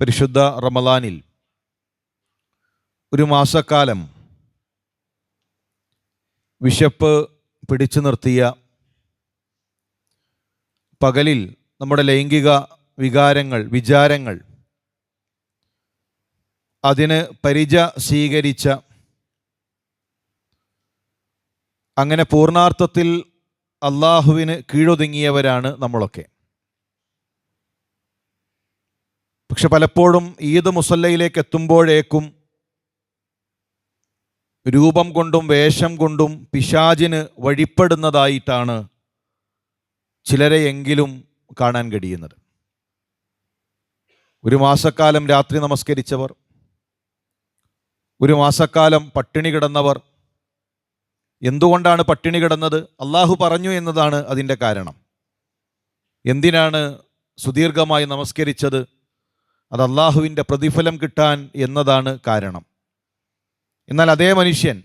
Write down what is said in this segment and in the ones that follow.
പരിശുദ്ധ റമലാനിൽ ഒരു മാസക്കാലം വിശപ്പ് പിടിച്ചു നിർത്തിയ പകലിൽ നമ്മുടെ ലൈംഗിക വികാരങ്ങൾ വിചാരങ്ങൾ അതിന് പരിച സ്വീകരിച്ച അങ്ങനെ പൂർണാർത്ഥത്തിൽ അള്ളാഹുവിന് കീഴൊതുങ്ങിയവരാണ് നമ്മളൊക്കെ. പക്ഷെ പലപ്പോഴും ഈദ് മുസല്ലയിലേക്ക് എത്തുമ്പോഴേക്കും രൂപം കൊണ്ടും വേഷം കൊണ്ടും പിശാജിന് വഴിപ്പെടുന്നതായിട്ടാണ് ചിലരെയെങ്കിലും കാണാൻ കഴിയുന്നത്. ഒരു മാസക്കാലം രാത്രി നമസ്കരിച്ചവർ ഒരു മാസക്കാലം പട്ടിണി കിടന്നവർ എന്തുകൊണ്ടാണ് പട്ടിണി കിടന്നത്? അള്ളാഹു പറഞ്ഞു എന്നതാണ് അതിന്റെ കാരണം. എന്തിനാണ് സുദീർഘമായി നമസ്കരിച്ചത്? അത് അള്ളാഹുവിന്റെ പ്രതിഫലം കിട്ടാൻ എന്നതാണ് കാരണം. എന്നാൽ അതേ മനുഷ്യൻ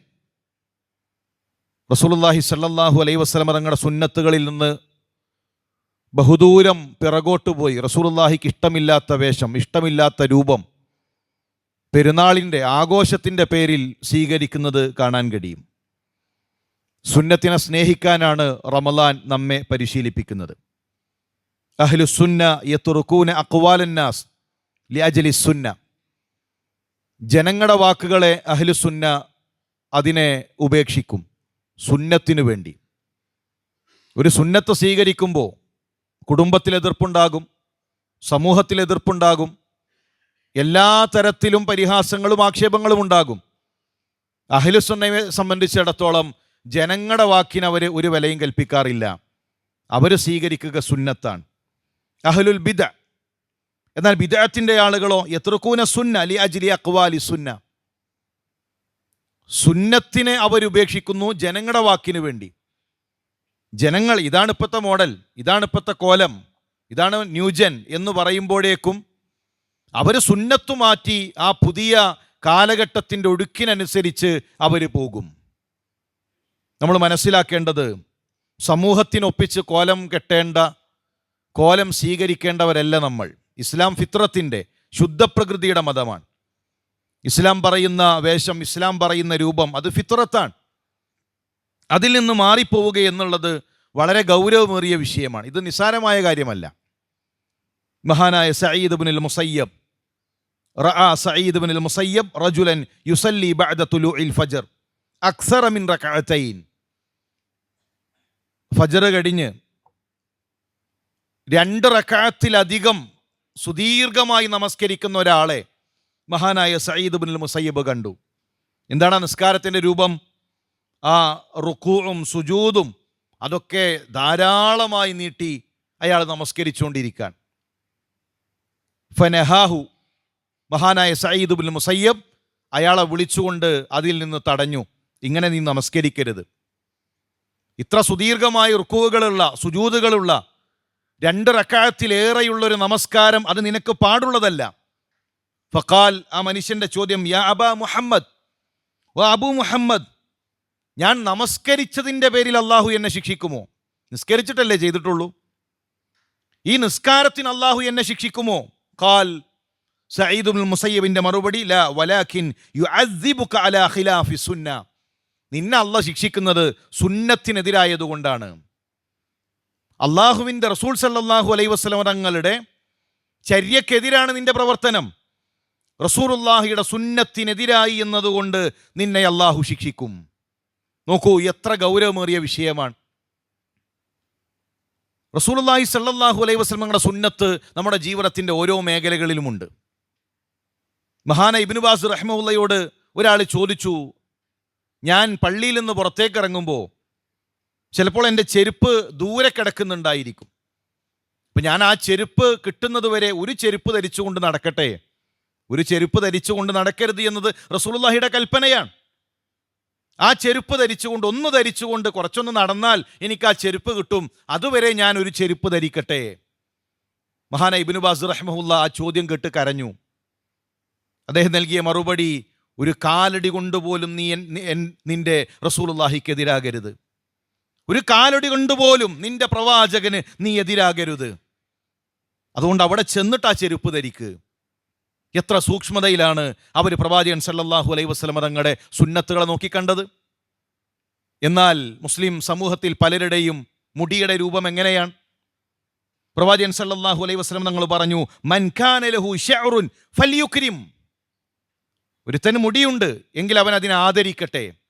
റസൂലുള്ളാഹി സല്ലല്ലാഹു അലൈഹി വസല്ലമ തങ്ങളുടെ സുന്നത്തുകളിൽ നിന്ന് ബഹുദൂരം പിറകോട്ട് പോയി. റസൂലുള്ളാഹിക്ക് ഇഷ്ടമില്ലാത്ത വേഷം ഇഷ്ടമില്ലാത്ത രൂപം പെരുന്നാളിന്റെ ആഘോഷത്തിന്റെ പേരിൽ സ്വീകരിക്കുന്നത് കാണാൻ കഴിയും. സുന്നത്തിനെ സ്നേഹിക്കാനാണ് റമലാൻ നമ്മെ പരിശീലിപ്പിക്കുന്നത്. അഹ്ലു സുന്ന യത്തുറുക്കൂന അക്വാലന്നാസ് ലിയാജലി സുന്ന. ജനങ്ങളുടെ വാക്കുകളെ അഹ്ലു സുന്ന അതിനെ ഉപേക്ഷിക്കും സുന്നത്തിനു വേണ്ടി. ഒരു സുന്നത്ത് സ്വീകരിക്കുമ്പോൾ കുടുംബത്തിൽ എതിർപ്പുണ്ടാകും സമൂഹത്തിൽ എതിർപ്പുണ്ടാകും എല്ലാ തരത്തിലും പരിഹാസങ്ങളും ആക്ഷേപങ്ങളും ഉണ്ടാകും. അഹിലുസുന്നയെ സംബന്ധിച്ചിടത്തോളം ജനങ്ങളുടെ വാക്കിന് അവർ ഒരു വിലയും കൽപ്പിക്കാറില്ല. അവർ സ്വീകരിക്കുക സുന്നത്താണ്. അഹ്ലുൽ ബിദ. എന്നാൽ ബിദാത്തിന്റെ ആളുകളോ എത്രക്കൂന സുന്ന അലി അജ്ലി അക്വാലി സുന്ന. സുന്നത്തിനെ അവരുപേക്ഷിക്കുന്നു ജനങ്ങളുടെ വാക്കിന് വേണ്ടി. ജനങ്ങൾ ഇതാണ് ഇപ്പോഴത്തെ മോഡൽ ഇതാണ് ഇപ്പോഴത്തെ കോലം ഇതാണ് ന്യൂജൻ എന്ന് പറയുമ്പോഴേക്കും അവർ സുന്നത്തു മാറ്റി ആ പുതിയ കാലഘട്ടത്തിന്റെ ഒഴുക്കിനനുസരിച്ച് അവർ പോകും. നമ്മൾ മനസ്സിലാക്കേണ്ടത് സമൂഹത്തിനൊപ്പിച്ച് കോലം കെട്ടേണ്ട കോലം സ്വീകരിക്കേണ്ടവരല്ല നമ്മൾ. ഇസ്ലാം ഫിത്രത്തിന്റെ ശുദ്ധപ്രകൃതിയുടെ മതമാണ്. ഇസ്ലാം പറയുന്ന വേഷം ഇസ്ലാം പറയുന്ന രൂപം അത് ഫിത്രത്താണ് അതിൽ നിന്ന് മാറിപ്പോവുക എന്നുള്ളത് വളരെ ഗൗരവമേറിയ വിഷയമാണ്. ഇത് നിസ്സാരമായ കാര്യമല്ല. മഹാനായ സയ്യിദ് ബിനുൽ മുസയ്യബ് റഅ സയ്യിദ് ബിനുൽ മുസയ്യബ് റജുലൻ യുസല്ലി ബഅദ തുലൂഇൽ ഫജർ അക്സറ മിൻ റകഅതൈൻ കഴിഞ്ഞ് രണ്ട് റക്കാത്തിലധികം സുദീർഘമായി നമസ്കരിക്കുന്ന ഒരാളെ മഹാനായ സയ്യിദ് ബുനിൽ മുസയ്യബ് കണ്ടു. എന്താണ് നിസ്കാരത്തിന്റെ രൂപം? ആ റുക്കൂവും സുജൂതും അതൊക്കെ ധാരാളമായി നീട്ടി അയാൾ നമസ്കരിച്ചുകൊണ്ടിരിക്കാൻ ഫനഹാഹു മഹാനായ സയ്യിദ് ബിൻ മുസയ്യബ് അയാളെ വിളിച്ചുകൊണ്ട് അതിൽ നിന്ന് തടഞ്ഞു. ഇങ്ങനെ നീ നമസ്കരിക്കരുത്. ഇത്ര സുദീർഘമായ റുക്കുവുകളുള്ള സുജൂതുകളുള്ള രണ്ട് റക്കായത്തിലേറെയുള്ളൊരു നമസ്കാരം അത് നിനക്ക് പാടുള്ളതല്ല. ഫക്കാൽ ആ മനുഷ്യന്റെ ചോദ്യം യാ അബ മുഹമ്മദ്? ഓ അബു മുഹമ്മദ്. ഞാൻ നമസ്കരിച്ചതിന്റെ പേരിൽ അള്ളാഹു എന്നെ ശിക്ഷിക്കുമോ? നിസ്കരിച്ചിട്ടല്ലേ ചെയ്തിട്ടുള്ളൂ? ഈ നിസ്കാരത്തിന് അള്ളാഹു എന്നെ ശിക്ഷിക്കുമോ? കാൽ സയ്യിദുൽ മുസയ്യബിന്റെ മറുപടി ല വലാഖിൻ യുഅദ്ദിബുക അലാ ഖിലാഫി സുന്ന. നിന്നെ അള്ളാഹ് ശിക്ഷിക്കുന്നത് സുന്നത്തിനെതിരായതുകൊണ്ടാണ്. അള്ളാഹുവിന്റെ റസൂൽ സല്ലാഹു അലൈ വസ്ലം തങ്ങളുടെ ചര്യക്കെതിരാണ് നിന്റെ പ്രവർത്തനം. റസൂറുല്ലാഹിയുടെ സുന്നത്തിനെതിരായി എന്നതുകൊണ്ട് നിന്നെ അള്ളാഹു ശിക്ഷിക്കും. നോക്കൂ എത്ര ഗൗരവമേറിയ വിഷയമാണ്. റസൂലുള്ളാഹി സല്ലാഹു അലൈഹി വസ്ലമങ്ങളുടെ സുന്നത്ത് നമ്മുടെ ജീവിതത്തിന്റെ ഓരോ മേഖലകളിലുമുണ്ട്. മഹാന ഇബിനുബാസ് റഹ്മുള്ളയോട് ഒരാൾ ചോദിച്ചു ഞാൻ പള്ളിയിൽ നിന്ന് പുറത്തേക്ക് ഇറങ്ങുമ്പോൾ ചിലപ്പോൾ എന്റെ ചെരുപ്പ് ദൂരെ കിടക്കുന്നുണ്ടായിരിക്കും. അപ്പം ഞാൻ ആ ചെരുപ്പ് കിട്ടുന്നത് വരെ ഒരു ചെരുപ്പ് ധരിച്ചുകൊണ്ട് നടക്കട്ടെ? ഒരു ചെരുപ്പ് ധരിച്ചുകൊണ്ട് നടക്കരുത് എന്നത് റസൂലുള്ളാഹിയുടെ കൽപ്പനയാണ്. ആ ചെരുപ്പ് ധരിച്ചുകൊണ്ട് ഒന്ന് ധരിച്ചുകൊണ്ട് കുറച്ചൊന്ന് നടന്നാൽ എനിക്ക് ആ ചെരുപ്പ് കിട്ടും. അതുവരെ ഞാൻ ഒരു ചെരുപ്പ് ധരിക്കട്ടെ? മഹാന ഇബിനു ബാസ് റഹ്മുല്ല ആ ചോദ്യം കേട്ട് കരഞ്ഞു. അദ്ദേഹം നൽകിയ മറുപടി ഒരു കാലടി കൊണ്ടുപോലും നീ നിന്റെ റസൂലുള്ളാഹിക്കെതിരാകരുത്. ഒരു കാലടി കൊണ്ടുപോലും നിന്റെ പ്രവാചകന് നീ എതിരാകരുത്. അതുകൊണ്ട് അവിടെ ചെന്നിട്ട് ആ ചെരുപ്പ് ധരിക്ക്. എത്ര സൂക്ഷ്മതയിലാണ് അവർ പ്രവാചകൻ സല്ലാഹു അലൈ വസ്ലമ തങ്ങളുടെ സുന്നത്തുകളെ നോക്കിക്കണ്ടത് എന്നാൽ മുസ്ലിം സമൂഹത്തിൽ പലരുടെയും മുടിയുടെ രൂപം എങ്ങനെയാണ്? പ്രവാചകൻ സല്ലാഹു അലൈ വസ്ലം തങ്ങൾ പറഞ്ഞു മൻ കാന ലഹു ശഅറുൻ ഫല്യുക്രിം. ഒരുത്തന് മുടിയുണ്ട് എങ്കിൽ അവൻ അതിനെ ആദരിക്കട്ടെ.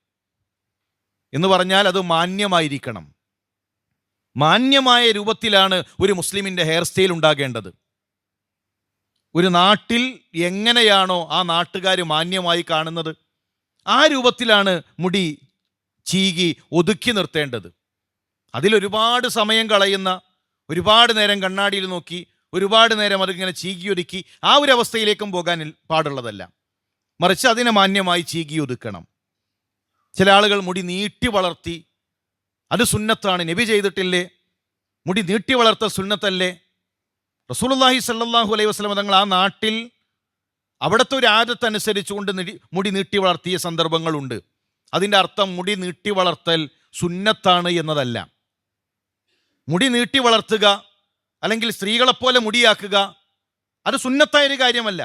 എന്ന് പറഞ്ഞാൽ അത് മാന്യമായിരിക്കണം. മാന്യമായ രൂപത്തിലാണ് ഒരു മുസ്ലിമിന്റെ ഹെയർ സ്റ്റൈൽ ഉണ്ടാകേണ്ടത്. ഒരു നാട്ടിൽ എങ്ങനെയാണോ ആ നാട്ടുകാർ മാന്യമായി കാണുന്നത് ആ രൂപത്തിലാണ് മുടി ചീകി ഒതുക്കി നിർത്തേണ്ടത്. അതിലൊരുപാട് സമയം കളയുന്ന ഒരുപാട് നേരം കണ്ണാടിയിൽ നോക്കി ഒരുപാട് നേരം അതിങ്ങനെ ചീകി ഒതുക്കി ആ ഒരു അവസ്ഥയിലേക്കും പോകാൻ പാടുള്ളതല്ല. മറിച്ച് അതിനെ മാന്യമായി ചീകി ഒതുക്കണം. ചില ആളുകൾ മുടി നീട്ടി വളർത്തി. അത് സുന്നത്താണ്. നബി ചെയ്തിട്ടില്ലേ? മുടി നീട്ടി വളർത്ത സുന്നത്തല്ലേ? റസൂലുള്ളാഹി സല്ലാഹു അലൈഹി വസല്ലം തങ്ങൾ ആ നാട്ടിൽ അവിടുത്തെ ഒരു ആദത്തനുസരിച്ചുകൊണ്ട് മുടി നീട്ടി വളർത്തിയ സന്ദർഭങ്ങളുണ്ട്. അതിന്റെ അർത്ഥം മുടി നീട്ടി വളർത്തൽ സുന്നത്താണ് എന്നതല്ല. മുടി നീട്ടി വളർത്തുക അല്ലെങ്കിൽ സ്ത്രീകളെപ്പോലെ മുടിയാക്കുക അത് സുന്നത്തായ ഒരു കാര്യമല്ല.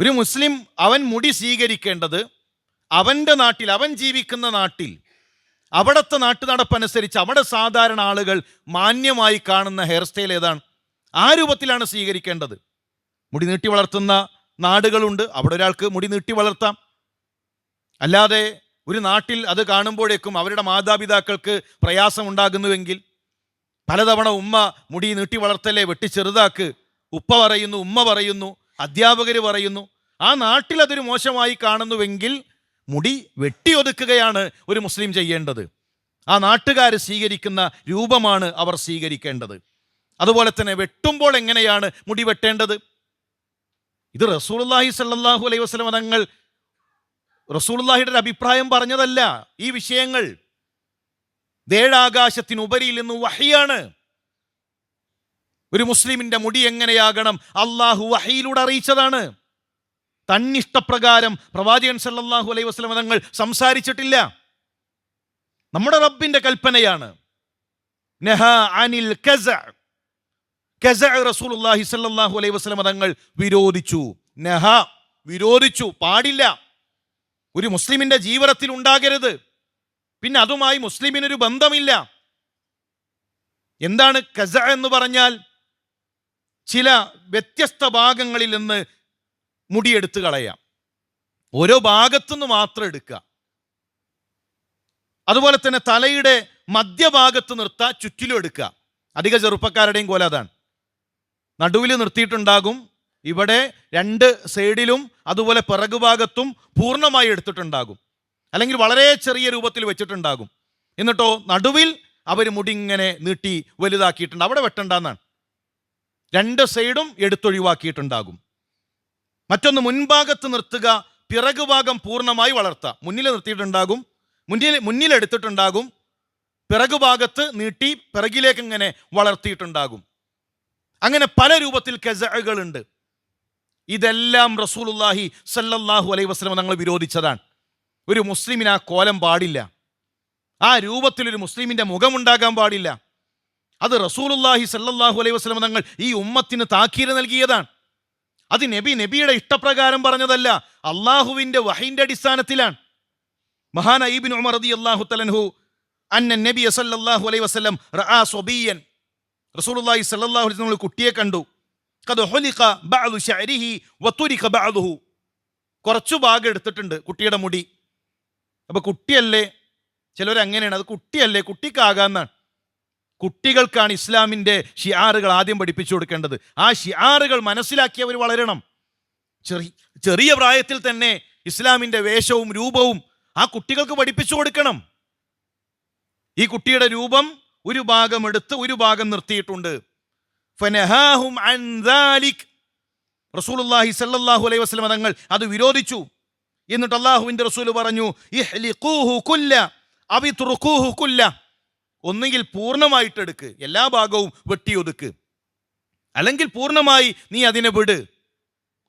ഒരു മുസ്ലിം അവൻ മുടി സ്വീകരിക്കേണ്ടത് അവന്റെ നാട്ടിൽ അവൻ ജീവിക്കുന്ന നാട്ടിൽ അവിടുത്തെ നാട്ടു നടപ്പനുസരിച്ച് അവിടെ സാധാരണ ആളുകൾ മാന്യമായി കാണുന്ന ഹെയർ സ്റ്റൈൽ ഏതാണ്? ആ രൂപത്തിലാണ് സ്വീകരിക്കേണ്ടത്. മുടി നീട്ടി വളർത്തുന്ന നാടുകളുണ്ട്. അവിടെ ഒരാൾക്ക് മുടി നീട്ടി വളർത്താം. അല്ലാതെ ഒരു നാട്ടിൽ അത് കാണുമ്പോഴേക്കും അവരുടെ മാതാപിതാക്കൾക്ക് പ്രയാസം ഉണ്ടാകുന്നുവെങ്കിൽ പലതവണ ഉമ്മ മുടി നീട്ടി വളർത്തലേ വെട്ടി ചെറുതാക്ക് ഉപ്പ പറയുന്നു ഉമ്മ പറയുന്നു അധ്യാപകർ പറയുന്നു ആ നാട്ടിൽ അതൊരു മോശമായി കാണുന്നുവെങ്കിൽ മുടി വെട്ടിയൊതുക്കുകയാണ് ഒരു മുസ്ലിം ചെയ്യേണ്ടത്. ആ നാട്ടുകാർ സ്വീകരിക്കുന്ന രൂപമാണ് അവർ സ്വീകരിക്കേണ്ടത്. അതുപോലെ തന്നെ വെട്ടുമ്പോൾ എങ്ങനെയാണ് മുടി വെട്ടേണ്ടത്? ഇത് റസൂലുള്ളാഹി സല്ലാഹു അലൈഹി വസല്ലം തങ്ങൾ റസൂൾല്ലാഹിയുടെ അഭിപ്രായം പറഞ്ഞതല്ല. ഈ വിഷയങ്ങൾ ദേഴാകാശത്തിനുപരിയിൽ നിന്ന് വഹിയാണ്. ഒരു മുസ്ലിമിന്റെ മുടി എങ്ങനെയാകണം? അള്ളാഹു വഹിയിലൂടെ അറിയിച്ചതാണ്. തന്നിഷ്ടപ്രകാരം പ്രവാചകൻ സല്ലാഹു അലൈഹി വസല്ലം തങ്ങൾ സംസാരിച്ചിട്ടില്ല. നമ്മുടെ റബ്ബിന്റെ കൽപ്പനയാണ്. അനിൽ കസ. കസ അലൈഹി വസല്ലം തങ്ങൾ വിരോധിച്ചു. നഹ വിരോധിച്ചു. പാടില്ല. ഒരു മുസ്ലിമിന്റെ ജീവിതത്തിൽ ഉണ്ടാകരുത്. പിന്നെ അതുമായി മുസ്ലിമിനൊരു ബന്ധമില്ല. എന്താണ് കസ എന്ന് പറഞ്ഞാൽ ചില വ്യത്യസ്ത ഭാഗങ്ങളിൽ നിന്ന് മുടിയെടുത്ത് കളയാം. ഓരോ ഭാഗത്തുനിന്ന് മാത്രം എടുക്കുക. അതുപോലെ തന്നെ തലയുടെ മധ്യഭാഗത്ത് നിർത്താ ചുറ്റിലും എടുക്കുക. അധിക ചെറുപ്പക്കാരുടെയും കോല അതാണ്. നടുവിൽ നിർത്തിയിട്ടുണ്ടാകും. ഇവിടെ രണ്ട് സൈഡിലും അതുപോലെ പിറകുഭാഗത്തും പൂർണമായി എടുത്തിട്ടുണ്ടാകും. അല്ലെങ്കിൽ വളരെ ചെറിയ രൂപത്തിൽ വെച്ചിട്ടുണ്ടാകും. എന്നിട്ടോ നടുവിൽ അവർ മുടിങ്ങനെ നീട്ടി വലുതാക്കിയിട്ടുണ്ട്. അവിടെ വെട്ടണ്ടെന്നാണ്. രണ്ട് സൈഡും എടുത്തൊഴിവാക്കിയിട്ടുണ്ടാകും. മറ്റൊന്ന് മുൻഭാഗത്ത് നിർത്തുക പിറകുഭാഗം പൂർണമായി വളർത്താം മുന്നിൽ നിർത്തിയിട്ടുണ്ടാകും മുന്നിൽ മുന്നിലെടുത്തിട്ടുണ്ടാകും പിറകുഭാഗത്ത് നീട്ടി പിറകിലേക്ക് ഇങ്ങനെ വളർത്തിയിട്ടുണ്ടാകും. അങ്ങനെ പല രൂപത്തിൽ കെസകളുണ്ട് ഇതെല്ലാം റസൂലുള്ളാഹി സല്ലല്ലാഹു അലൈഹി വസല്ലം തങ്ങൾ വിരോധിച്ചതാണ്. ഒരു മുസ്ലിമിന് ആ കോലം പാടില്ല. ആ രൂപത്തിൽ ഒരു മുസ്ലിമിന്റെ മുഖമുണ്ടാകാൻ പാടില്ല. അത് റസൂലുള്ളാഹി സല്ലല്ലാഹു അലൈഹി വസല്ലം തങ്ങൾ ഈ ഉമ്മത്തിന് താക്കീര് നൽകിയതാണ്. അത് നബി നബിയുടെ ഇഷ്ടപ്രകാരം പറഞ്ഞതല്ല. അള്ളാഹുവിന്റെ വഹിന്റെ അടിസ്ഥാനത്തിലാണ്. മഹാൻ അയ്യബിൻ ഉമർ റതി അള്ളാഹു തലൻഹു അന്നൻ നബി സല്ലല്ലാഹു അലൈ വസ്ലം റആ സ്വബിയൻ റസൂലുള്ളാഹി സല്ലല്ലാഹു അലൈഹി വസല്ലം കുട്ടിയെ കണ്ടു. കത് ഹുലിഖ ബഅദു ശഅരിഹി വതുരിക ബഅദുഹു. കുറച്ചു ഭാഗം എടുത്തിട്ടുണ്ട് കുട്ടിയുടെ മുടി. അപ്പൊ കുട്ടിയല്ലേ? ചിലവരങ്ങനെയാണ് അത് കുട്ടിയല്ലേ? കുട്ടിക്കാകാന്നാണ്. കുട്ടികൾക്കാണ് ഇസ്ലാമിന്റെ ഷിയാറുകൾ ആദ്യം പഠിപ്പിച്ചു കൊടുക്കേണ്ടത്. ആ ഷിയാറുകൾ മനസ്സിലാക്കിയവർ വളരണം. ചെറിയ ചെറിയ പ്രായത്തിൽ തന്നെ ഇസ്ലാമിന്റെ വേഷവും രൂപവും ആ കുട്ടികൾക്ക് പഠിപ്പിച്ചു കൊടുക്കണം. ഈ കുട്ടിയുടെ രൂപം ഒരു ഭാഗം എടുത്ത് ഒരു ഭാഗം നിർത്തിയിട്ടുണ്ട്. റസൂലുല്ലാഹി സല്ലാഹു അലൈഹി വസല്ലം തങ്ങൾ അത് വിരോധിച്ചു. എന്നിട്ട് അള്ളാഹുവിന്റെ റസൂൽ പറഞ്ഞു ഒന്നുകിൽ പൂർണമായിട്ടെടുക്ക് എല്ലാ ഭാഗവും വെട്ടിയൊതുക്ക് അല്ലെങ്കിൽ പൂർണമായി നീ അതിനെ വിട്.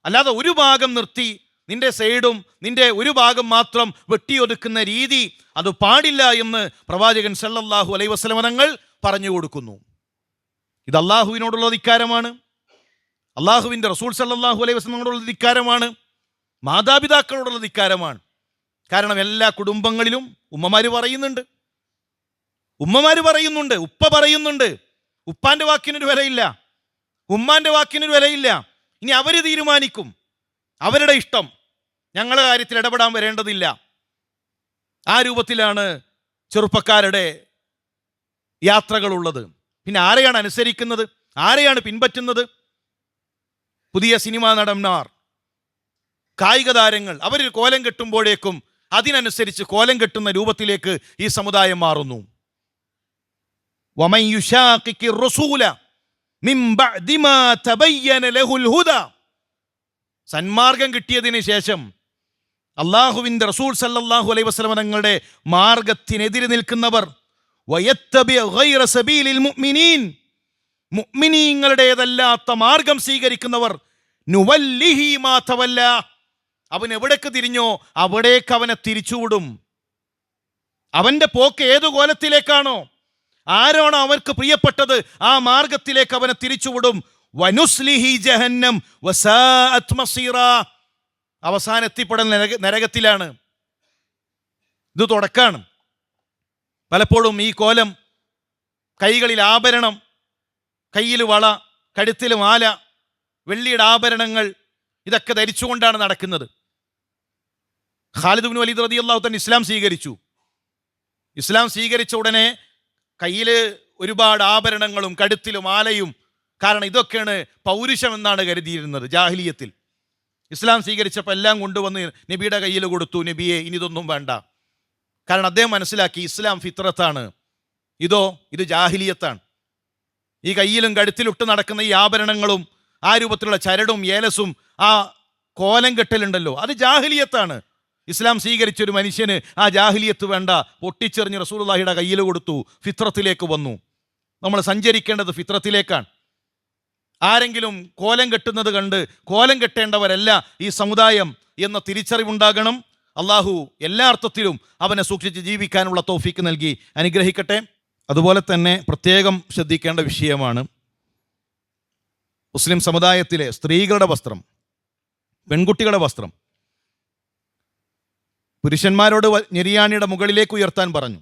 അല്ലാതെ ഒരു ഭാഗം നിർത്തി നിന്റെ സൈഡും നിന്റെ ഒരു ഭാഗം മാത്രം വെട്ടിയൊതുക്കുന്ന രീതി അത് പാടില്ല എന്ന് പ്രവാചകൻ സല്ലല്ലാഹു അലൈ വസല്ലമ തങ്ങൾ പറഞ്ഞു കൊടുക്കുന്നു. ഇത് അള്ളാഹുവിനോടുള്ള ധിക്കാരമാണ്. അള്ളാഹുവിന്റെ റസൂൽ സല്ലാഹു അലൈഹി വസ്ലമനോടുള്ള ധിക്കാരമാണ്. മാതാപിതാക്കളോടുള്ള ധിക്കാരമാണ്. കാരണം എല്ലാ കുടുംബങ്ങളിലും ഉമ്മമാര് പറയുന്നുണ്ട്. ഉമ്മമാര് പറയുന്നുണ്ട് ഉപ്പ പറയുന്നുണ്ട്. ഉപ്പാന്റെ വാക്കിനൊരു വിലയില്ല. ഉമ്മാന്റെ വാക്കിനൊരു വിലയില്ല. ഇനി അവർ തീരുമാനിക്കും. അവരുടെ ഇഷ്ടം. ഞങ്ങളുടെ കാര്യത്തിൽ ഇടപെടാൻ വരേണ്ടതില്ല. ആ രൂപത്തിലാണ് ചെറുപ്പക്കാരുടെ യാത്രകളുള്ളത്. പിന്നെ ആരെയാണ് അനുസരിക്കുന്നത്? ആരെയാണ് പിൻപറ്റുന്നത്? പുതിയ സിനിമാ നടന്മാർ കായിക താരങ്ങൾ അവർ കോലം കെട്ടുമ്പോഴേക്കും അതിനനുസരിച്ച് കോലം കെട്ടുന്ന രൂപത്തിലേക്ക് ഈ സമുദായം മാറുന്നു. ومن يشاقق الرسول من بعد ما تبين له الهدى സന്മാർഗം കിട്ടിയതിന് ശേഷം അള്ളാഹുവിൻ്റെ റസൂൽ സല്ലല്ലാഹു അലൈഹി വസല്ലമ തങ്ങളുടെ മാർഗത്തിനെതിരെ നിൽക്കുന്നവർ വയത്തബി ഗൈറ സബീലിൽ മുഅ്മിനീൻ മുഅ്മിനീങ്ങളുടേതല്ലാത്ത മാർഗം സ്വീകരിക്കുന്നവർ നുവല്ലിഹി മാ തവല്ല അവൻ എവിടേക്ക് തിരിഞ്ഞോ അവിടേക്ക് അവനെ തിരിച്ചുവിടും അവന്റെ പോക്ക് ഏതു കോലത്തിലേക്കാണോ ആരാണോ അവർക്ക് പ്രിയപ്പെട്ടത് ആ മാർഗത്തിലേക്ക് അവനെ തിരിച്ചുവിടും. വനുസ്ലിഹി ജഹന്നം അവസാനം എത്തിപ്പെടൽ നരകത്തിലാണ്. ഇത് തുടക്കാണ്. പലപ്പോഴും ഈ കോലം കൈകളിൽ ആഭരണം കയ്യിൽ വള കഴുത്തിൽ മാല വെള്ളിയുടെ ആഭരണങ്ങൾ ഇതൊക്കെ ധരിച്ചുകൊണ്ടാണ് നടക്കുന്നത്. ഖാലിദ് ബിൻ വലീദ് റളിയല്ലാഹു തന്നെ ഇസ്ലാം സ്വീകരിച്ചു. ഇസ്ലാം സ്വീകരിച്ച ഉടനെ കയ്യിൽ ഒരുപാട് ആഭരണങ്ങളും കഴുത്തിലും ആലയും. കാരണം ഇതൊക്കെയാണ് പൗരുഷം എന്നാണ് കരുതിയിരുന്നത് ജാഹിലിയത്തിൽ. ഇസ്ലാം സ്വീകരിച്ചപ്പോൾ എല്ലാം കൊണ്ടുവന്ന് നബിയുടെ കയ്യിൽ കൊടുത്തു. നബിയെ ഇനി ഇതൊന്നും വേണ്ട. കാരണം അദ്ദേഹം മനസ്സിലാക്കി ഇസ്ലാം ഫിത്രത്താണ് ഇതോ ഇത് ജാഹിലിയത്താണ്. ഈ കയ്യിലും കഴുത്തിലിട്ട് നടക്കുന്ന ഈ ആഭരണങ്ങളും ആ രൂപത്തിലുള്ള ചരടും ഏലസും ആ കോലം കെട്ടലുണ്ടല്ലോ അത് ജാഹിലിയത്താണ്. ഇസ്ലാം സ്വീകരിച്ച ഒരു മനുഷ്യന് ആ ജാഹിലിയത്ത് വേണ്ട പൊട്ടിച്ചെറിഞ്ഞ് റസൂലുള്ളാഹിയുടെ കയ്യിൽ കൊടുത്തു ഫിത്രത്തിലേക്ക് വന്നു. നമ്മൾ സഞ്ചരിക്കേണ്ടത് ഫിത്രത്തിലേക്കാണ്. ആരെങ്കിലും കോലം കെട്ടുന്നത് കണ്ട് കോലം കെട്ടേണ്ടവരല്ല ഈ സമുദായം എന്ന തിരിച്ചറിവുണ്ടാകണം. അള്ളാഹു എല്ലാ അർത്ഥത്തിലും അവനെ സൂക്ഷിച്ച് ജീവിക്കാനുള്ള തോഫിക്ക് നൽകി. അനുഗ്രഹിക്കട്ടെ. അതുപോലെ തന്നെ പ്രത്യേകം ശ്രദ്ധിക്കേണ്ട വിഷയമാണ് മുസ്ലിം സമുദായത്തിലെ സ്ത്രീകളുടെ വസ്ത്രം പെൺകുട്ടികളുടെ വസ്ത്രം. പുരുഷന്മാരോട് ഞെരിയാണിയുടെ മുകളിലേക്ക് ഉയർത്താൻ പറഞ്ഞു.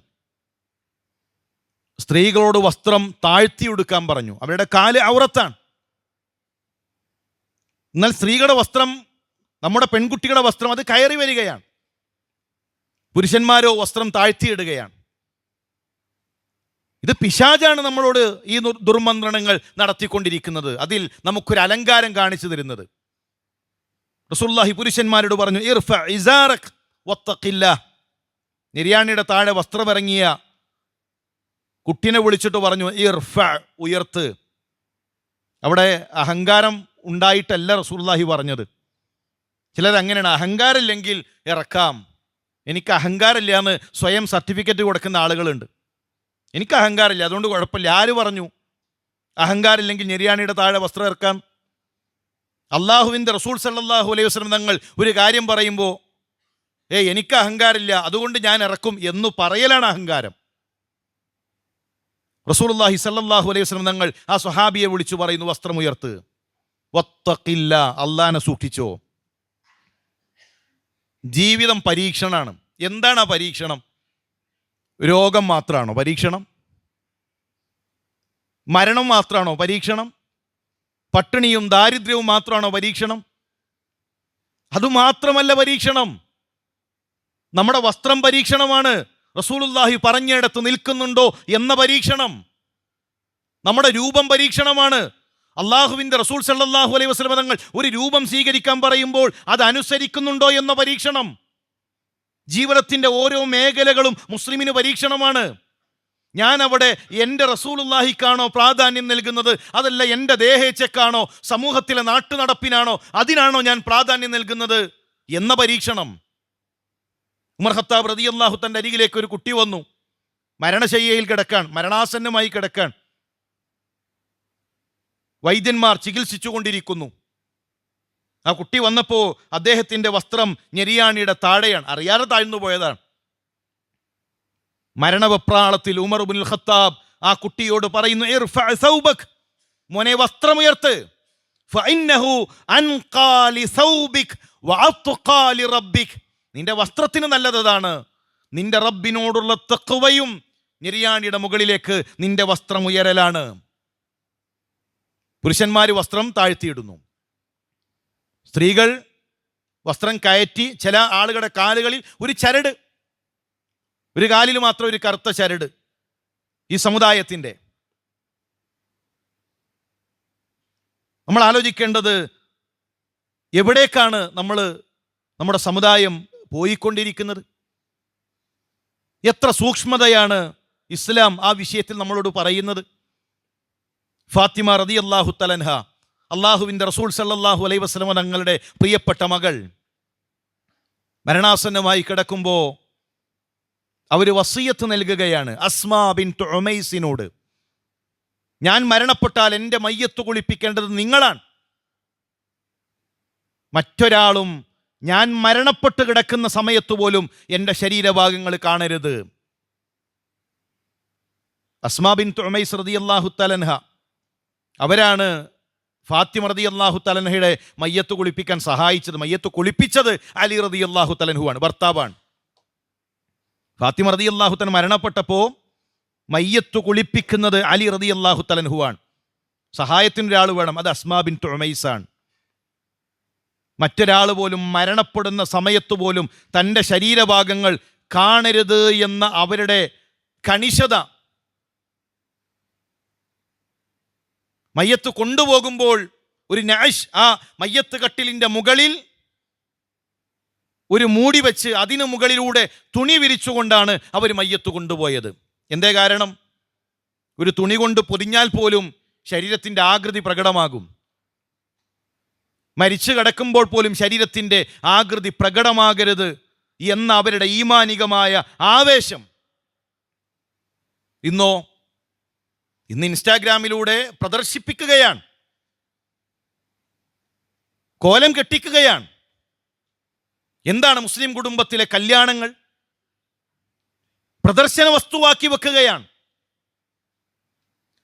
സ്ത്രീകളോട് വസ്ത്രം താഴ്ത്തി ഉടുക്കാൻ പറഞ്ഞു. അവരുടെ കാൽ ഔറത്താണ്. എന്നാൽ സ്ത്രീകളുടെ വസ്ത്രം നമ്മുടെ പെൺകുട്ടികളുടെ വസ്ത്രം അത് കയറി വരികയാണ്. പുരുഷന്മാരോ വസ്ത്രം താഴ്ത്തിയിടുകയാണ്. ഇത് പിശാജാണ് നമ്മളോട് ഈ ദുർ- ദുർമന്ത്രണങ്ങൾ നടത്തിക്കൊണ്ടിരിക്കുന്നത്. അതിൽ നമുക്കൊരു അലങ്കാരം കാണിച്ചു തരുന്നത്. റസുല്ലാഹി പുരുഷന്മാരോട് പറഞ്ഞു ഇർഫ ഇസാറക് വത്തക്കില്ല നിര്യാണിയുടെ താഴെ വസ്ത്രമിറങ്ങിയ കുട്ടിനെ വിളിച്ചിട്ട് പറഞ്ഞു ഇർഫ ഉയർത്ത്. അവിടെ അഹങ്കാരം ഉണ്ടായിട്ടല്ല റസൂർലാഹി പറഞ്ഞത്. ചിലരങ്ങനെയാണ് അഹങ്കാരമില്ലെങ്കിൽ ഇറക്കാം. എനിക്ക് അഹങ്കാരമില്ല എന്ന് സ്വയം സർട്ടിഫിക്കറ്റ് കൊടുക്കുന്ന ആളുകളുണ്ട്. എനിക്ക് അഹങ്കാരമില്ല അതുകൊണ്ട് കുഴപ്പമില്ല. ആര് പറഞ്ഞു? അഹങ്കാരമില്ലെങ്കിൽ ഞെരിയാണിയുടെ താഴെ വസ്ത്രം ഇറക്കാം. അള്ളാഹുവിന്റെ റസൂൾ സല്ലാഹു അലൈഹി വസ്ലം തങ്ങൾ ഒരു കാര്യം പറയുമ്പോൾ ഏ എനിക്ക് അഹങ്കാരമില്ല. അതുകൊണ്ട് ഞാൻ ഇറക്കും എന്ന് പറയലാണ് അഹങ്കാരം. റസൂലുള്ളാഹി സല്ലാഹു അലൈഹി വസ്ലം തങ്ങൾ ആ സ്വഹാബിയെ വിളിച്ചു പറയുന്നു വസ്ത്രമുയർത്ത്. വത്തക്കില്ല അള്ളാനെ സൂക്ഷിച്ചോ. ജീവിതം പരീക്ഷണമാണ് എന്താണ് ആ പരീക്ഷണം? രോഗം മാത്രമാണോ പരീക്ഷണം? മരണം മാത്രമാണോ പരീക്ഷണം? പട്ടിണിയും ദാരിദ്ര്യവും മാത്രമാണോ പരീക്ഷണം? അതുമാത്രമല്ല പരീക്ഷണം. നമ്മുടെ വസ്ത്രം പരീക്ഷണമാണ് റസൂലുള്ളാഹി പറഞ്ഞിടത്ത് നിൽക്കുന്നുണ്ടോ എന്ന പരീക്ഷണം. നമ്മുടെ രൂപം പരീക്ഷണമാണ്. അള്ളാഹുവിന്റെ റസൂൽ സല്ലാഹു അലൈഹി വസല്ലം തങ്ങൾ ഒരു രൂപം സ്വീകരിക്കാൻ പറയുമ്പോൾ അത് അനുസരിക്കുന്നുണ്ടോ എന്ന പരീക്ഷണം. ജീവിതത്തിന്റെ ഓരോ മേഖലകളും മുസ്ലിമിന് പരീക്ഷണമാണ്. ഞാൻ അവിടെ എന്റെ റസൂലുല്ലാഹിക്കാണോ പ്രാധാന്യം നൽകുന്നത്? അതല്ല എന്റെ ദേഹേച്ചക്കാണോ സമൂഹത്തിലെ നാട്ടുനടപ്പിനാണോ? അതിനാണോ ഞാൻ പ്രാധാന്യം നൽകുന്നത്? എന്ന പരീക്ഷണം. ഉമർ ഹത്താബ് റതി അള്ളാഹു തന്റെ അരികിലേക്ക് ഒരു കുട്ടി വന്നു. മരണശയ്യയിൽ കിടക്കാൻ മരണാസന്നമായി കിടക്കാൻ. വൈദ്യന്മാർ ചികിത്സിച്ചുകൊണ്ടിരിക്കുന്നു. ആ കുട്ടി വന്നപ്പോൾ അദ്ദേഹത്തിന്റെ വസ്ത്രം ഞെരിയാണിയുടെ താഴെയാണ് അറിയാതെ താഴ്ന്നു പോയതാണ്. മരണവപ്രാളത്തിൽ ഉമർ ബുൽ ഖത്താബ് ആ കുട്ടിയോട് പറയുന്നു മോനെ വസ്ത്രമുയർത്ത്. ഫഇന്നഹു റബ്ബിക്. നിന്റെ വസ്ത്രത്തിന് നല്ലതാണ് നിന്റെ റബ്ബിനോടുള്ള തക്കുവയും നിര്യാണിയുടെ മുകളിലേക്ക് നിന്റെ വസ്ത്രം ഉയരലാണ്. പുരുഷന്മാർ വസ്ത്രം താഴ്ത്തിയിടുന്നു. സ്ത്രീകൾ വസ്ത്രം കയറ്റി ചില ആളുകളുടെ കാലുകളിൽ ഒരു ചരട് ഒരു കാലിൽ മാത്രം ഒരു കറുത്ത ചരട് ഈ സമുദായത്തിന്റെ. നമ്മൾ ആലോചിക്കേണ്ടത് എവിടേക്കാണ് നമ്മൾ നമ്മുടെ സമുദായം പോയിക്കൊണ്ടിരിക്കുന്നത്. എത്ര സൂക്ഷ്മതയാണ് ഇസ്ലാം ആ വിഷയത്തിൽ നമ്മളോട് പറയുന്നത്. ഫാത്തിമ റതി അള്ളാഹു തലൻഹ അള്ളാഹുവിന്റെ റസൂൽ സല്ലാഹു അലൈ വസ്ലമ തങ്ങളുടെ പ്രിയപ്പെട്ട മകൾ മരണാസന്നമായി കിടക്കുമ്പോൾ അവർ വസീയത്ത് നൽകുകയാണ് അസ്മാ ബിൻ ടൊമൈസിനോട് ഞാൻ മരണപ്പെട്ടാൽ എന്റെ മയ്യത്ത് കുളിപ്പിക്കേണ്ടത് നിങ്ങളാണ്. മറ്റൊരാളും ഞാൻ മരണപ്പെട്ട് കിടക്കുന്ന സമയത്ത് പോലും എന്റെ ശരീരഭാഗങ്ങൾ കാണരുത്. അസ്മാ ബിൻ ഉമൈസ് റതി അള്ളാഹു തലൻഹ അവരാണ് ഫാത്തിമ റതി അള്ളാഹു തലൻഹയുടെ മയ്യത്ത് കുളിപ്പിക്കാൻ സഹായിച്ചത്. മയ്യത്ത് കുളിപ്പിച്ചത് അലി റതി അള്ളാഹു തലൻഹുവാണ് ഭർത്താവാണ്. ഫാത്തിമ റതി അള്ളാഹു തലൻ മരണപ്പെട്ടപ്പോൾ മയ്യത്ത് കുളിപ്പിക്കുന്നത് അലി റതി അള്ളാഹു തലൻഹുവാണ് സഹായത്തിന് ഒരാൾ വേണം അത് അസ്മാ ബിൻ തുമൈസാണ് മറ്റൊരാൾ പോലും മരണപ്പെടുന്ന സമയത്ത് പോലും തന്റെ ശരീരഭാഗങ്ങൾ കാണരുത് എന്ന അവരുടെ കണിശത മയ്യത്ത് കൊണ്ടുപോകുമ്പോൾ ഒരു നാഷ് ആ മയ്യത്ത് കട്ടിലിന്റെ മുകളിൽ ഒരു മൂടി വെച്ച് അതിനു മുകളിലൂടെ തുണി വിരിച്ചുകൊണ്ടാണ് അവർ മയ്യത്ത് കൊണ്ടുപോയത്. എന്തേ കാരണം? ഒരു തുണി കൊണ്ട് പൊതിഞ്ഞാൽ പോലും ശരീരത്തിന്റെ ആകൃതി പ്രകടമാകും. മരിച്ചു കിടക്കുമ്പോൾ പോലും ശരീരത്തിന്റെ ആകൃതി പ്രകടമാകരുത് എന്ന അവരുടെ ഈമാനികമായ ആവേശം. ഇന്നോ ഇന്ന് ഇൻസ്റ്റാഗ്രാമിലൂടെ പ്രദർശിപ്പിക്കുകയാണ്. കോലം കെട്ടിക്കുകയാണ്. എന്താണ് മുസ്ലിം കുടുംബത്തിലെ കല്യാണങ്ങൾ? പ്രദർശന വസ്തുവാക്കി വെക്കുകയാണ്.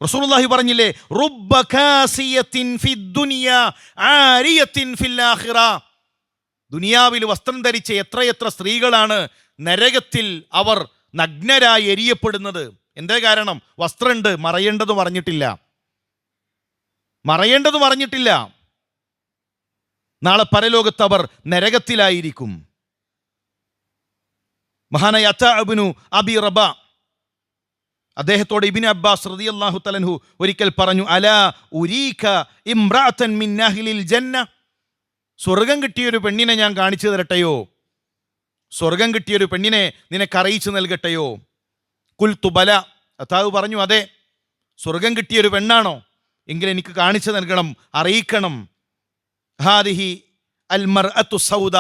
റസൂലുള്ളാഹി പറഞ്ഞില്ലേ റുബ്ബ കാസിയത്തിൻ ഫിദ്ദുനിയ ആരിയത്തിൻ ഫിൽ ആഖിറ. ദുനിയാവിൽ വസ്ത്രം ധരിച്ച എത്രയെത്ര സ്ത്രീകളാണ് നരകത്തിൽ അവർ നഗ്നരായി എരിയപ്പെടുന്നത്. എന്തേ കാരണം? വസ്ത്രമുണ്ട് മറയേണ്ടത് പറഞ്ഞിട്ടില്ല. മറയേണ്ടത് പറഞ്ഞിട്ടില്ല. നാളെ പരലോകത്ത് അവർ നരകത്തിലായിരിക്കും. മഹാനായ അബിനു അബി റബ അദ്ദേഹത്തോട് ഇബിൻ അബ്ബാസ് റതി അള്ളാഹു തലൻഹു ഒരിക്കൽ പറഞ്ഞു അല ഉരീഖ ഇമ്രാത്തൻ മിന്നാഹിലിൽ ജന്ന? സ്വർഗം കിട്ടിയൊരു പെണ്ണിനെ ഞാൻ കാണിച്ചു തരട്ടെയോ? സ്വർഗം കിട്ടിയൊരു പെണ്ണിനെ നിനക്ക് അറിയിച്ചു നൽകട്ടെയോ? കുൽ തുബല അതാവ് പറഞ്ഞു അതെ സ്വർഗം കിട്ടിയൊരു പെണ്ണാണോ? എങ്കിൽ എനിക്ക് കാണിച്ചു നൽകണം അറിയിക്കണം. ഹാദിഹി അൽമർ അത്തു സൗദ.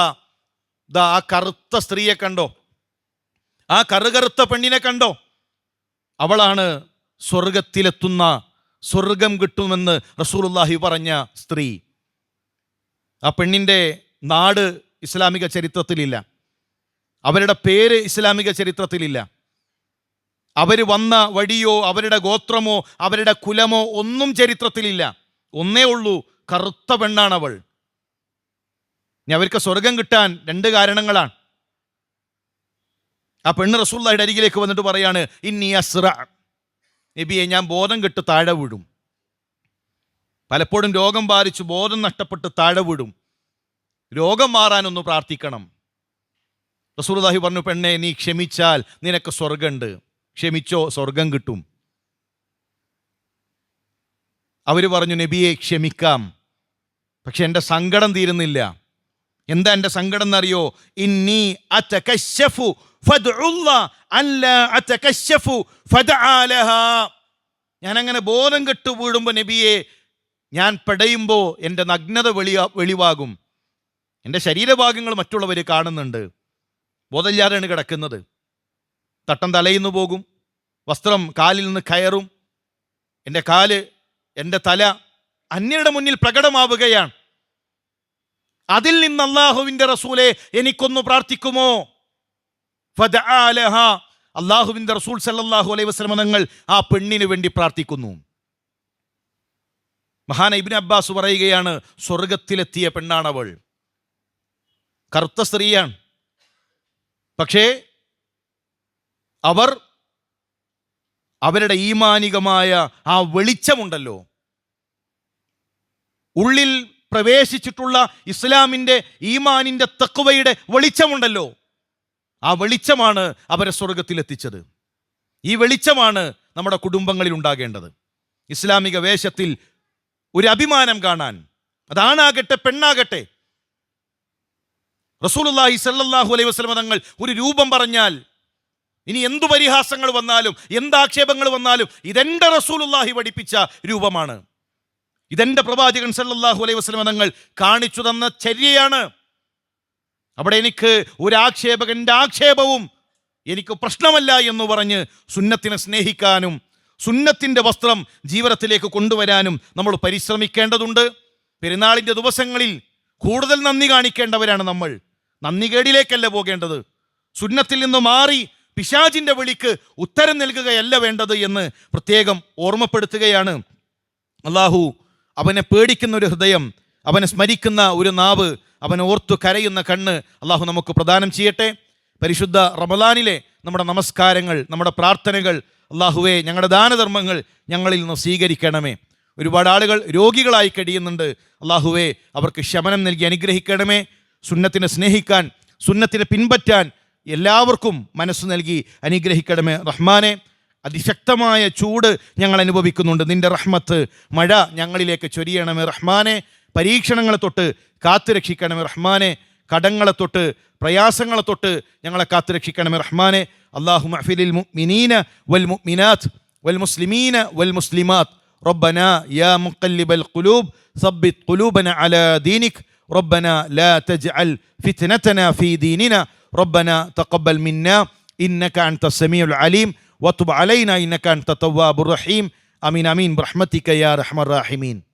ദാ ആ കറുത്ത സ്ത്രീയെ കണ്ടോ? ആ കറുകറുത്ത പെണ്ണിനെ കണ്ടോ? അവളാണ് സ്വർഗത്തിലെത്തുന്ന സ്വർഗം കിട്ടുമെന്ന് റസൂലുള്ളാഹി പറഞ്ഞ സ്ത്രീ. ആ പെണ്ണിന്റെ നാട് ഇസ്ലാമിക ചരിത്രത്തിലില്ല. അവരുടെ പേര് ഇസ്ലാമിക ചരിത്രത്തിലില്ല. അവർ വന്ന വഴിയോ അവരുടെ ഗോത്രമോ അവരുടെ കുലമോ ഒന്നും ചരിത്രത്തിലില്ല. ഒന്നേ ഉള്ളൂ കറുത്ത പെണ്ണാണവൾ. ഇനി അവർക്ക് സ്വർഗം കിട്ടാൻ രണ്ട് കാരണങ്ങളാണ്. ആ പെണ്ണ് റസൂള്ളയുടെ അരികിലേക്ക് വന്നിട്ട് പറയാണ് ഇന്നി അസ്ര നബിയെ ഞാൻ ബോധം കെട്ട് താഴെ വീഴും പലപ്പോഴും രോഗം ബാധിച്ച് ബോധം നഷ്ടപ്പെട്ട് താഴെ വീഴും രോഗം മാറാനൊന്ന് പ്രാർത്ഥിക്കണം. റസൂർദാഹി പറഞ്ഞു പെണ്ണെ നീ ക്ഷമിച്ചാൽ നിനക്ക് സ്വർഗമുണ്ട് ക്ഷമിച്ചോ സ്വർഗം കിട്ടും. അവർ പറഞ്ഞു നബിയെ ക്ഷമിക്കാം. പക്ഷെ എന്റെ സങ്കടം തീരുന്നില്ല. എന്താ എന്റെ സങ്കടം എന്നറിയോ? ഇന്നി ഞാൻ അങ്ങനെ ബോധം കെട്ടു വീഴുമ്പോൾ നബിയെ ഞാൻ പെടയുമ്പോൾ എന്റെ നഗ്നത വെളിയാ വെളിവാകും. എന്റെ ശരീരഭാഗങ്ങൾ മറ്റുള്ളവർ കാണുന്നുണ്ട്. ബോധമില്ലാതെയാണ് കിടക്കുന്നത്. തട്ടം തലയിന്ന് പോകും. വസ്ത്രം കാലിൽ നിന്ന് കയറും. എന്റെ കാൽ എന്റെ തല അന്യരുടെ മുന്നിൽ പ്രകടമാവുകയാണ്. അതിൽ നിന്ന് അള്ളാഹുവിന്റെ റസൂലെ എനിക്കൊന്ന് പ്രാർത്ഥിക്കുമോ. അള്ളാഹുവിന്റെ റസൂൽ സല്ലാഹു അലൈഹി വസല്ലമ തങ്ങൾ ആ പെണ്ണിന് വേണ്ടി പ്രാർത്ഥിക്കുന്നു. മഹാൻ ഇബിൻ അബ്ബാസ് പറയുകയാണ് സ്വർഗത്തിലെത്തിയ പെണ്ണാണവൾ. കറുത്ത സ്ത്രീയാണ്. പക്ഷേ അവർ അവരുടെ ഈമാനികമായ ആ വെളിച്ചമുണ്ടല്ലോ. ഉള്ളിൽ പ്രവേശിച്ചിട്ടുള്ള ഇസ്ലാമിന്റെ ഈമാനിന്റെ തക്കുവയുടെ വെളിച്ചമുണ്ടല്ലോ. ആ വെളിച്ചമാണ് അവരെ സ്വർഗത്തിലെത്തിച്ചത് ഈ വെളിച്ചമാണ് നമ്മുടെ കുടുംബങ്ങളിൽ ഉണ്ടാകേണ്ടത്. ഇസ്ലാമിക വേഷത്തിൽ ഒരു അഭിമാനം കാണാൻ. അതാണാകട്ടെ പെണ്ണാകട്ടെ. റസൂലുള്ളാഹി സല്ലാഹു അലൈഹി വസ്ലമ തങ്ങൾ ഒരു രൂപം പറഞ്ഞാൽ ഇനി എന്തു പരിഹാസങ്ങൾ വന്നാലും എന്ത് ആക്ഷേപങ്ങൾ വന്നാലും ഇതെന്റെ റസൂലുള്ളാഹി പഠിപ്പിച്ച രൂപമാണ്. ഇതെന്റെ പ്രവാചകൻ സല്ലാഹു അലൈഹി വസ്ലമ തങ്ങൾ കാണിച്ചു തന്ന ചര്യയാണ്. അവിടെ എനിക്ക് ഒരു ആക്ഷേപകന്റെ ആക്ഷേപവും എനിക്ക് പ്രശ്നമല്ല എന്ന് പറഞ്ഞ് സുന്നത്തിനെ സ്നേഹിക്കാനും സുന്നത്തിന്റെ വസ്ത്രം ജീവിതത്തിലേക്ക് കൊണ്ടുവരാനും നമ്മൾ പരിശ്രമിക്കേണ്ടതുണ്ട്. പെരുന്നാളിന്റെ ദിവസങ്ങളിൽ കൂടുതൽ നന്ദി കാണിക്കേണ്ടവരാണ് നമ്മൾ. നന്ദികേടിലേക്കല്ല പോകേണ്ടത്. സുന്നത്തിൽ നിന്ന് മാറി പിശാജിന്റെ വിളിക്ക് ഉത്തരം നൽകുകയല്ല വേണ്ടത് എന്ന് പ്രത്യേകം ഓർമ്മപ്പെടുത്തുകയാണ്. അള്ളാഹു അവനെ പേടിക്കുന്ന ഒരു ഹൃദയം അവനെ സ്മരിക്കുന്ന ഒരു നാവ് അവനെ ഓർത്തു കരയുന്ന കണ്ണ് അള്ളാഹു നമുക്ക് പ്രദാനം ചെയ്യട്ടെ. പരിശുദ്ധ റമദാനിലെ നമ്മുടെ നമസ്കാരങ്ങൾ നമ്മുടെ പ്രാർത്ഥനകൾ അള്ളാഹുവെ ഞങ്ങളുടെ ദാനധർമ്മങ്ങൾ ഞങ്ങളിൽ നിന്ന് സ്വീകരിക്കണമേ. ഒരുപാട് ആളുകൾ രോഗികളായി കഴിയുന്നുണ്ട് അള്ളാഹുവെ അവർക്ക് ശമനം നൽകി അനുഗ്രഹിക്കണമേ. സുന്നത്തിനെ സ്നേഹിക്കാൻ സുന്നത്തിനെ പിൻപറ്റാൻ എല്ലാവർക്കും മനസ്സ് നൽകി അനുഗ്രഹിക്കണമേ റഹ്മാനെ. അതിശക്തമായ ചൂട് ഞങ്ങൾ അനുഭവിക്കുന്നുണ്ട് നിന്റെ റഹ്മത്ത് മഴ ഞങ്ങളിലേക്ക് ചൊരിയണമേ റഹ്മാനെ പരീക്ഷണങ്ങളെ തൊട്ട് കാത്തുരക്ഷിക്കണമേ റഹ്മാനെ കടങ്ങളെ തൊട്ട് പ്രയാസങ്ങളെ തൊട്ട് ഞങ്ങളെ കാത്തുരക്ഷിക്കണമേ റഹ്മാനെ അള്ളാഹു മഹഫിലിൽ മുഅ്മിനീന വൽ മുഅ്മിനാത്ത് വൽ മുസ്ലിമീന വൽ മുസ്ലിമാത്ത് ربنا يا مقلب القلوب ثبت قلوبنا على دينك ربنا لا تجعل فتنتنا في ديننا ربنا تقبل منا انك انت السميع العليم وتب علينا إنك أنت التواب الرحيم. آمين آمين. برحمتك يا أرحم الراحمين.